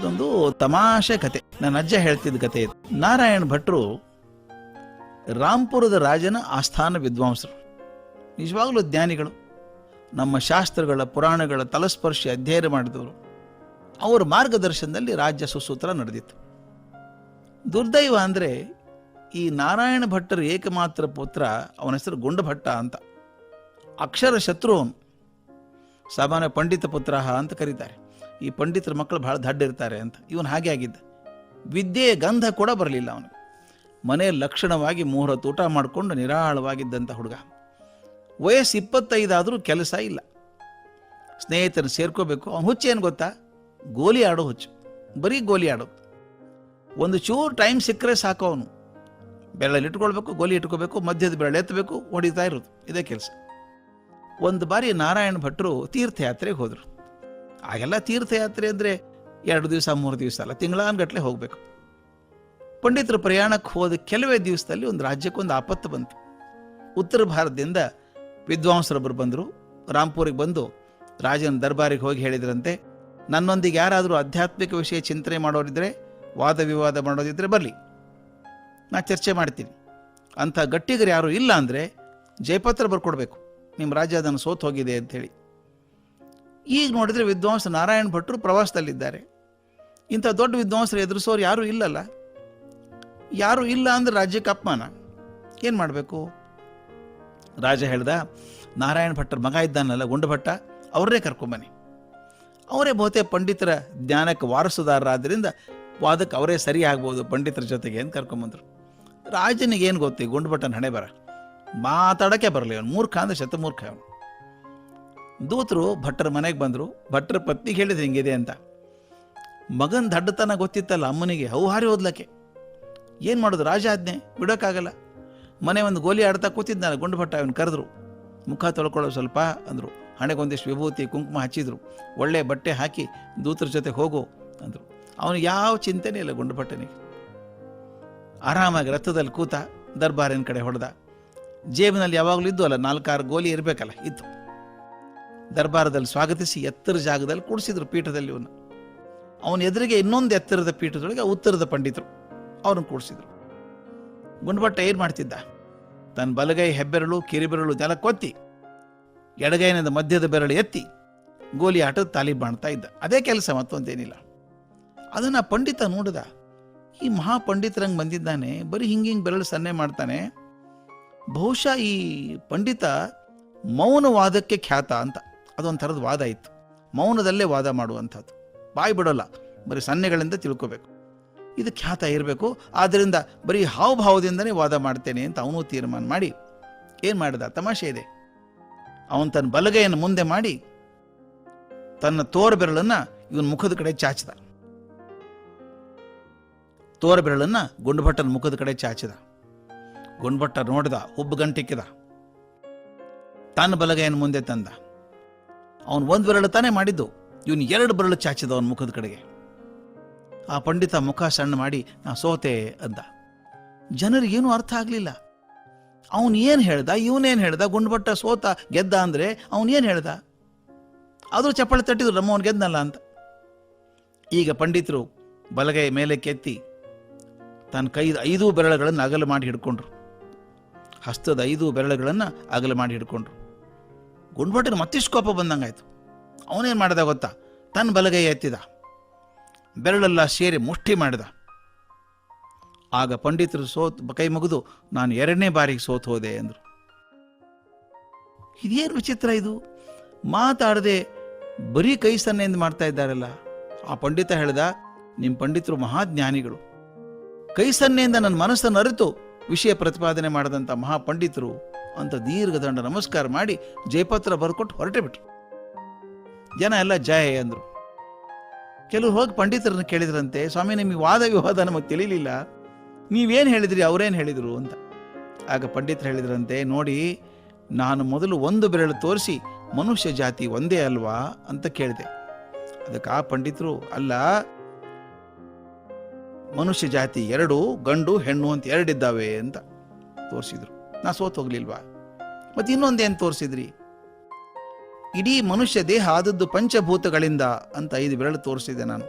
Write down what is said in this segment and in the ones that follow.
ಇದೊಂದು ತಮಾಷೆ ಕತೆ. ನನ್ನ ಅಜ್ಜ ಹೇಳ್ತಿದ್ದ ಕತೆ ಇದು. ನಾರಾಯಣ ಭಟ್ರು ರಾಂಪುರದ ರಾಜನ ಆಸ್ಥಾನ ವಿದ್ವಾಂಸರು. ನಿಜವಾಗಲೂ ಜ್ಞಾನಿಗಳು. ನಮ್ಮ ಶಾಸ್ತ್ರಗಳ, ಪುರಾಣಗಳ ತಲಸ್ಪರ್ಶಿ ಅಧ್ಯಯನ ಮಾಡಿದವರು. ಅವರ ಮಾರ್ಗದರ್ಶನದಲ್ಲಿ ರಾಜ್ಯ ಸುಸೂತ್ರ ನಡೆದಿತ್ತು. ದುರ್ದೈವ ಅಂದರೆ ಈ ನಾರಾಯಣ ಭಟ್ಟರ ಏಕಮಾತ್ರ ಪುತ್ರ, ಅವನ ಹೆಸರು ಗುಂಡಭಟ್ಟ ಅಂತ. ಅಕ್ಷರ ಶತ್ರು ಸಾಮಾನ್ಯ ಪಂಡಿತ ಪುತ್ರ ಅಂತ ಕರೀತಾರೆ. ಈ ಪಂಡಿತರ ಮಕ್ಕಳು ಭಾಳ ದಡ್ಡ ಇರ್ತಾರೆ ಅಂತ. ಇವನು ಹಾಗೆ ಆಗಿದ್ದ. ವಿದ್ಯೆಯ ಗಂಧ ಕೂಡ ಬರಲಿಲ್ಲ ಅವನಿಗೆ. ಮನೆ ಲಕ್ಷಣವಾಗಿ ಮೂರತ್ತು ಊಟ ಮಾಡಿಕೊಂಡು ನಿರಾಳವಾಗಿದ್ದಂಥ ಹುಡುಗ. ವಯಸ್ಸು ಇಪ್ಪತ್ತೈದಾದರೂ ಕೆಲಸ ಇಲ್ಲ. ಸ್ನೇಹಿತರ ಸೇರ್ಕೋಬೇಕು. ಅವನು ಹುಚ್ಚು ಏನು ಗೊತ್ತಾ? ಗೋಲಿ ಆಡೋ ಹುಚ್ಚು. ಬರೀ ಗೋಲಿ ಆಡೋದು ಒಂದು ಚೂರು ಟೈಮ್ ಸಿಕ್ಕರೆ ಸಾಕು ಅವನು. ಬೆರಳಲ್ಲಿ ಇಟ್ಕೊಳ್ಬೇಕು, ಗೋಲಿ ಇಟ್ಕೋಬೇಕು, ಮಧ್ಯದ ಬೆರಳು ಎತ್ತಬೇಕು, ಹೊಡಿತಾ ಇರೋದು. ಇದೇ ಕೆಲಸ. ಒಂದು ಬಾರಿ ನಾರಾಯಣ ಭಟ್ರು ತೀರ್ಥಯಾತ್ರೆಗೆ ಹೋದರು. ಆಗೆಲ್ಲ ತೀರ್ಥಯಾತ್ರೆ ಅಂದರೆ ಎರಡು ದಿವಸ, ಮೂರು ದಿವಸ ಅಲ್ಲ, ತಿಂಗಳಾನ್ಗಟ್ಲೆ ಹೋಗಬೇಕು. ಪಂಡಿತರು ಪ್ರಯಾಣಕ್ಕೆ ಹೋದ ಕೆಲವೇ ದಿವಸದಲ್ಲಿ ಒಂದು ರಾಜ್ಯಕ್ಕೊಂದು ಆಪತ್ತು ಬಂತು. ಉತ್ತರ ಭಾರತದಿಂದ ವಿದ್ವಾಂಸರೊಬ್ಬರು ಬಂದರು ರಾಂಪುರಿಗೆ ಬಂದು ರಾಜನ ದರ್ಬಾರಿಗೆ ಹೋಗಿ ಹೇಳಿದ್ರಂತೆ, ನನ್ನೊಂದಿಗೆ ಯಾರಾದರೂ ಆಧ್ಯಾತ್ಮಿಕ ವಿಷಯ ಚಿಂತನೆ ಮಾಡೋರಿದ್ರೆ, ವಾದ ವಿವಾದ ಮಾಡೋದಿದ್ರೆ ಬರಲಿ. ನಾ ಚರ್ಚೆ ಮಾಡ್ತೀನಿ. ಅಂಥ ಗಟ್ಟಿಗರು ಯಾರು ಇಲ್ಲ ಅಂದರೆ ಜಯಪತ್ರ ಬರ್ಕೊಡ್ಬೇಕು. ನಿಮ್ಮ ರಾಜ್ಯ ಅದನ್ನು ಸೋತು ಹೋಗಿದೆ ಅಂಥೇಳಿ. ಈಗ ನೋಡಿದರೆ ವಿದ್ವಾಂಸ ನಾರಾಯಣ ಭಟ್ರು ಪ್ರವಾಸದಲ್ಲಿದ್ದಾರೆ. ಇಂಥ ದೊಡ್ಡ ವಿದ್ವಾಂಸರು ಎದುರಿಸೋರು ಯಾರೂ ಇಲ್ಲಲ್ಲ. ಯಾರೂ ಇಲ್ಲ ಅಂದ್ರೆ ರಾಜ್ಯಕ್ಕೆ ಅಪಮಾನ. ಏನು ಮಾಡಬೇಕು? ರಾಜ ಹೇಳ್ದ, ನಾರಾಯಣ ಭಟ್ಟರ ಮಗ ಇದ್ದಾನಲ್ಲ ಗುಂಡಭಟ್ಟ ಅವರೇ ಕರ್ಕೊಂಬನ್ನಿ ಅವರೇ ಬಹುತೇಕ ಪಂಡಿತರ ಜ್ಞಾನಕ್ಕೆ ವಾರಸುದಾರರಾದ್ದರಿಂದ ವಾದಕ್ಕೆ ಅವರೇ ಸರಿ ಆಗ್ಬೋದು ಪಂಡಿತರ ಜೊತೆಗೆ ಅಂತ ಕರ್ಕೊಂಬಂದರು ರಾಜನಿಗೆ ಏನು ಗೊತ್ತಿ ಗುಂಡ್ಭಟ್ಟನ ಹಣೆ ಬರ. ಮಾತಾಡೋಕ್ಕೆ ಬರಲಿ ಅವನು, ಮೂರ್ಖ ಅಂದ್ರೆ ಶತಮೂರ್ಖ ಅವನು. ದೂತರು ಭಟ್ಟರ ಮನೆಗೆ ಬಂದರು, ಭಟ್ಟರ ಪತ್ನಿಗೆ ಹೇಳಿದ್ರು ಹಿಂಗಿದೆ ಅಂತ. ಮಗನ ದಡ್ಡತನ ಗೊತ್ತಿತ್ತಲ್ಲ ಅಮ್ಮನಿಗೆ ಹೌಹಾರಿ ಓದ್ಲಕ್ಕೆ. ಏನು ಮಾಡೋದು, ರಾಜ ಆಜ್ಞೆ, ಬಿಡೋಕ್ಕಾಗಲ್ಲ. ಮನೆ ಒಂದು ಗೋಲಿ ಆಡ್ತಾ ಕೂತಿದ್ದಾನೆ ಗುಂಡುಭಟ್ಟ ಅವನು ಕರೆದ್ರು. ಮುಖ ತೊಳ್ಕೊಳ್ಳೋ ಸ್ವಲ್ಪ ಅಂದರು. ಹಣೆಗೊಂದಿಷ್ಟು ವಿಭೂತಿ, ಕುಂಕುಮ ಹಚ್ಚಿದ್ರು. ಒಳ್ಳೆ ಬಟ್ಟೆ ಹಾಕಿ ದೂತರ ಜೊತೆ ಹೋಗು ಅಂದರು. ಅವನು ಯಾವ ಚಿಂತೆನೇ ಇಲ್ಲ ಗುಂಡು ಭಟ್ಟನಿಗೆ. ಆರಾಮಾಗಿ ರಥದಲ್ಲಿ ಕೂತ ದರ್ಬಾರಿನ ಕಡೆ ಹೊಡೆದ. ಜೇಬಿನಲ್ಲಿ ಯಾವಾಗಲೂ ಇದ್ದು ಅಲ್ಲ ನಾಲ್ಕಾರು ಗೋಲಿ ಇರಬೇಕಲ್ಲ, ಇತ್ತು. ದರ್ಬಾರದಲ್ಲಿ ಸ್ವಾಗತಿಸಿ ಎತ್ತರ ಜಾಗದಲ್ಲಿ ಕೂಡಿಸಿದ್ರು ಪೀಠದಲ್ಲಿ ಇವನು. ಅವನ ಎದುರಿಗೆ ಇನ್ನೊಂದು ಎತ್ತರದ ಪೀಠದೊಳಗೆ ಉತ್ತರದ ಪಂಡಿತರು ಅವ್ರನ್ನ ಕೂಡಿಸಿದ್ರು. ಗುಂಡ್ಭಟ್ಟ ಏನು ಮಾಡ್ತಿದ್ದ? ತನ್ನ ಬಲಗೈ ಹೆಬ್ಬೆರಳು, ಕಿರಿಬೆರಳು ನೆಲ ಕೊತ್ತಿ, ಎಡಗೈನದ ಮಧ್ಯದ ಬೆರಳು ಎತ್ತಿ, ಗೋಲಿ ಆಟದ ತಾಲೀಬ್ ಮಾಡ್ತಾ ಇದ್ದ. ಅದೇ ಕೆಲಸ ಮತ್ತೊಂದೇನಿಲ್ಲ. ಅದನ್ನ ಪಂಡಿತ ನೋಡಿದ. ಈ ಮಹಾಪಂಡಿತರಂಗೆ ಬಂದಿದ್ದಾನೆ, ಬರೀ ಹಿಂಗೆ ಹಿಂಗೆ ಬೆರಳು ಸನ್ನೆ ಮಾಡ್ತಾನೆ. ಬಹುಶಃ ಈ ಪಂಡಿತ ಮೌನವಾದಕ್ಕೆ ಖ್ಯಾತ ಅಂತ. ಅದೊಂಥರದ ವಾದ ಇತ್ತು. ಮೌನದಲ್ಲೇ ವಾದ ಮಾಡುವಂಥದ್ದು. ಬಾಯಿ ಬಿಡೋಲ್ಲ, ಬರೀ ಸನ್ನೆಗಳಿಂದ ತಿಳ್ಕೋಬೇಕು. ಇದು ಖ್ಯಾತ ಇರಬೇಕು ಆದ್ದರಿಂದ ಬರೀ ಹಾವಭಾವದಿಂದನೇ ವಾದ ಮಾಡ್ತೇನೆ ಅಂತ ಅವನು ತೀರ್ಮಾನ ಮಾಡಿ, ಏನು ಮಾಡಿದ? ತಮಾಷೆ ಇದೆ. ಅವನು ತನ್ನ ಬಲಗೈಯನ್ನು ಮುಂದೆ ಮಾಡಿ, ತನ್ನ ತೋರ ಬೆರಳನ್ನ ಇವನ ಮುಖದ ಕಡೆ ಚಾಚಿದ. ತೋರ ಬೆರಳನ್ನ ಗುಂಡುಭಟ್ಟನ ಮುಖದ ಕಡೆ ಚಾಚಿದ. ಗುಂಡ್ಭಟ್ಟ ನೋಡಿದ ಹುಬ್ಬು ಗಂಟಿಕ್ಕಿದ ತನ್ನ ಬಲಗೈಯನ್ನು ಮುಂದೆ ತಂದ. ಅವನು ಒಂದು ಬೆರಳು ತಾನೇ ಮಾಡಿದ್ದು. ಇವನು ಎರಡು ಬೆರಳು ಚಾಚಿದ ಅವನ ಮುಖದ ಕಡೆಗೆ. ಆ ಪಂಡಿತ ಮುಖ ಸಣ್ಣ ಮಾಡಿ, ನಾ ಸೋತೆ ಅಂದ. ಜನರಿಗೇನು ಅರ್ಥ ಆಗಲಿಲ್ಲ. ಅವನು ಏನು ಹೇಳ್ದ? ಇವನೇನು ಹೇಳ್ದ? ಗುಂಡ್ಬಟ್ಟ ಸೋತ ಗೆದ್ದ ಅಂದರೆ ಏನು ಹೇಳ್ದ? ಆದರೂ ಚಪ್ಪಳೆ ತಟ್ಟಿದ್ರು ನಮ್ಮ ಅವನು ಗೆದ್ದನಲ್ಲ ಅಂತ. ಈಗ ಪಂಡಿತರು ಬಲಗೈ ಮೇಲೆ ಕೆತ್ತಿ, ತನ್ನ ಕೈದ ಐದು ಬೆರಳುಗಳನ್ನು ಅಗಲ ಮಾಡಿ ಹಿಡ್ಕೊಂಡ್ರು. ಹಸ್ತದ ಐದು ಬೆರಳುಗಳನ್ನು ಅಗಲ ಮಾಡಿ ಹಿಡ್ಕೊಂಡ್ರು. ಗುಂಡ್ಭಟ್ಟನ ಮತ್ತಿಷ್ಟು ಕೋಪ ಬಂದಂಗಾಯ್ತು. ಅವನೇನು ಮಾಡ್ದ ಗೊತ್ತಾ? ತನ್ನ ಬಲಗೈ ಎತ್ತಿದ. ಬೆರಳೆಲ್ಲ ಸೇರಿ ಮುಷ್ಟಿ ಮಾಡಿದ. ಆಗ ಪಂಡಿತರು ಸೋತ್ ಕೈ ಮುಗಿದು, ನಾನು ಎರಡನೇ ಬಾರಿಗೆ ಸೋತ್ ಹೋದೆ ಅಂದರು. ಇದೇನು ವಿಚಿತ್ರ ಇದು? ಮಾತಾಡದೆ ಬರೀ ಕೈ ಸನ್ನೆಯಿಂದ ಮಾಡ್ತಾ ಇದ್ದಾರಲ್ಲ. ಆ ಪಂಡಿತ ಹೇಳ್ದ ನಿಮ್ಮ ಪಂಡಿತರು ಮಹಾಜ್ಞಾನಿಗಳು. ಕೈ ಸನ್ನೆಯಿಂದ ನನ್ನ ಮನಸ್ಸನ್ನು ಅರಿತು ವಿಷಯ ಪ್ರತಿಪಾದನೆ ಮಾಡಿದಂಥ ಮಹಾಪಂಡಿತರು ಅಂತ ದೀರ್ಘದಂಡ ನಮಸ್ಕಾರ ಮಾಡಿ ಜಯಪತ್ರ ಬರ್ಕೊಟ್ಟು ಹೊರಟೆ ಬಿಟ್ರು. ಜನ ಎಲ್ಲ ಜಯ ಅಂದರು. ಕೆಲವರು ಹೋಗಿ ಪಂಡಿತರನ್ನು ಕೇಳಿದ್ರಂತೆ, ಸ್ವಾಮಿ, ನಿಮಗೆ ವಾದ ವಿವಾದ ನಮಗೆ ತಿಳಿಲಿಲ್ಲ. ನೀವೇನು ಹೇಳಿದ್ರಿ, ಅವರೇನು ಹೇಳಿದರು? ಅಂತ. ಆಗ ಪಂಡಿತರು ಹೇಳಿದ್ರಂತೆ, ನೋಡಿ, ನಾನು ಮೊದಲು ಒಂದು ಬೆರಳು ತೋರಿಸಿ ಮನುಷ್ಯ ಜಾತಿ ಒಂದೇ ಅಲ್ವಾ? ಅಂತ ಕೇಳಿದೆ. ಅದಕ್ಕೆ ಆ ಪಂಡಿತರು, ಅಲ್ಲ, ಮನುಷ್ಯ ಜಾತಿ ಎರಡು, ಗಂಡು, ಹೆಣ್ಣು ಅಂತ ಎರಡಿದ್ದಾವೆ ಅಂತ ತೋರಿಸಿದ್ರು. ನಾ ಸೋತ್ ಹೋಗ್ಲಿಲ್ವಾ? ಮತ್ತೆ ಇನ್ನೊಂದೇನು ತೋರಿಸಿದ್ರಿ? ಇಡೀ ಮನುಷ್ಯ ದೇಹ ಆದದ್ದು ಪಂಚಭೂತಗಳಿಂದ ಅಂತ ಐದು ಬೆರಳು ತೋರಿಸಿದೆ ನಾನು.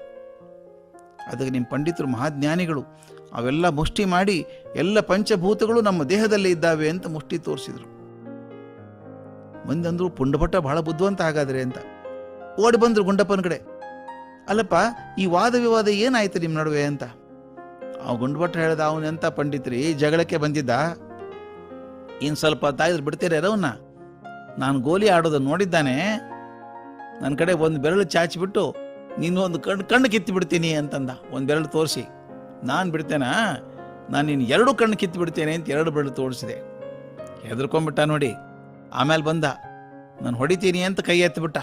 ಅದಕ್ಕೆ ನಿಮ್ಮ ಪಂಡಿತರು ಮಹಾಜ್ಞಾನಿಗಳು ಅವೆಲ್ಲ ಮುಷ್ಟಿ ಮಾಡಿ ಎಲ್ಲ ಪಂಚಭೂತಗಳು ನಮ್ಮ ದೇಹದಲ್ಲಿ ಇದ್ದಾವೆ ಅಂತ ಮುಷ್ಟಿ ತೋರಿಸಿದರು. ಮಂದಿ ಅಂದ್ರು ಪುಂಡಭಟ್ಟ ಬಹಳ ಬುದ್ಧಿವಂತ ಹಾಗಾದ್ರೆ ಅಂತ. ಓಡಿ ಬಂದರು ಗುಂಡಪ್ಪನ ಕಡೆ. ಅಲ್ಲಪ್ಪ, ಈ ವಾದ ವಿವಾದ ಏನಾಯ್ತು ನಿಮ್ಮ ನಡುವೆ ಅಂತ? ಆ ಗುಂಡಭಟ್ಟ ಹೇಳ್ದ, ಅವನೆಂತ ಪಂಡಿತ್ರಿ, ಜಗಳಕ್ಕೆ ಬಂದಿದ್ದ? ಇನ್ನು ಸ್ವಲ್ಪ ತಾಯಿದ್ರು ಬಿಡ್ತೀರ ಅವನ್ನ ನಾನು ಗೋಲಿ ಆಡೋದು ನೋಡಿದ್ದಾನೆ. ನನ್ನ ಕಡೆ ಒಂದು ಬೆರಳು ಚಾಚಿಬಿಟ್ಟು ನೀನು ಒಂದು ಕಣ್ಣು ಕಣ್ಣು ಕಿತ್ತು ಬಿಡ್ತೀನಿ ಅಂತಂದ. ಒಂದು ಬೆರಳು ತೋರಿಸಿ. ನಾನು ಬಿಡ್ತೇನಾ? ನಾನು ನಿನ್ನ ಎರಡು ಕಣ್ಣು ಕಿತ್ತು ಬಿಡ್ತೇನೆ ಅಂತ ಎರಡು ಬೆರಳು ತೋರಿಸಿದೆ. ಹೆದರ್ಕೊಂಬಿಟ್ಟ ನೋಡಿ. ಆಮೇಲೆ ಬಂದ. ನಾನು ಹೊಡಿತೀನಿ ಅಂತ ಕೈ ಎತ್ತಿಬಿಟ್ಟ.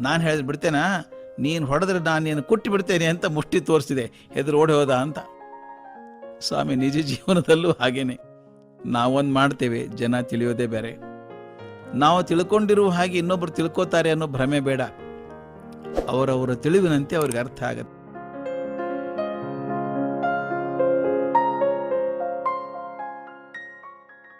ನಾನು ಹೇಳಿದ್ರೆ ಬಿಡ್ತೇನಾ? ನೀನು ಹೊಡೆದ್ರೆ ನಾನು ನೀನು ಕುಟ್ಟಿ ಬಿಡ್ತೇನೆ ಅಂತ ಮುಷ್ಟಿ ತೋರಿಸಿದೆ. ಹೆದರು ಓಡಿ ಹೋದ ಅಂತ. ಸ್ವಾಮಿ ನಿಜ ಜೀವನದಲ್ಲೂ ಹಾಗೇನೆ. ನಾವೊಂದು ಮಾಡ್ತೇವೆ, ಜನ ತಿಳಿಯೋದೇ ಬೇರೆ. ನಾವು ತಿಳ್ಕೊಂಡಿರುವ ಹಾಗೆ ಇನ್ನೊಬ್ರು ತಿಳ್ಕೋತಾರೆ ಅನ್ನೋ ಭ್ರಮೆ ಬೇಡ. ಅವರವರ ತಿಳಿವಿನಂತೆ ಅವ್ರಿಗೆ ಅರ್ಥ ಆಗತ್ತೆ.